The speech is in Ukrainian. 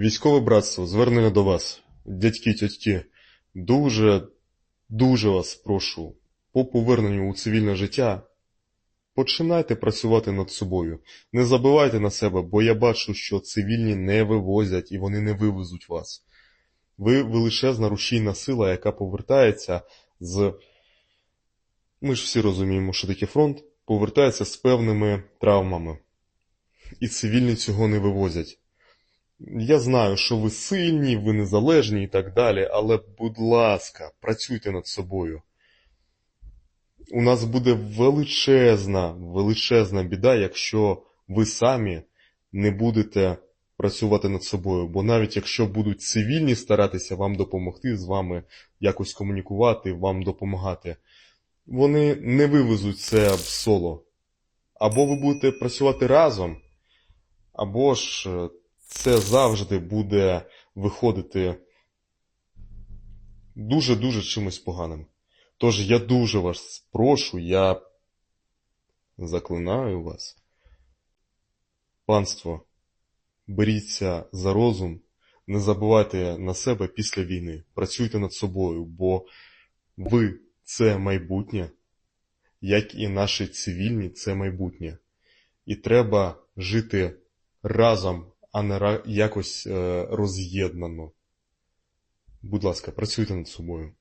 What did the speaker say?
Військове братство, звернення до вас, дядьки, тьотьки, дуже, дуже вас прошу, по поверненню у цивільне життя, починайте працювати над собою. Не забивайте на себе, бо я бачу, що цивільні не вивозять і вони не вивезуть вас. Ви величезна рушійна сила, яка повертається з. Ми ж всі розуміємо, що таке фронт, повертається з певними травмами. І цивільні цього не вивозять. Я знаю, що ви сильні, ви незалежні і так далі, але, будь ласка, працюйте над собою. У нас буде величезна, величезна біда, якщо ви самі не будете працювати над собою. Бо навіть якщо будуть цивільні старатися вам допомогти, з вами якось комунікувати, вам допомагати, вони не вивезуть це в соло. Або ви будете працювати разом, або ж це завжди буде виходити дуже-дуже чимось поганим. Тож я дуже вас прошу, я заклинаю вас. Панство, беріться за розум, не забувайте на себе після війни, працюйте над собою, бо ви це майбутнє, як і наші цивільні це майбутнє. І треба жити разом, а не якось е, роз'єднано. Будь ласка, працюйте над собою.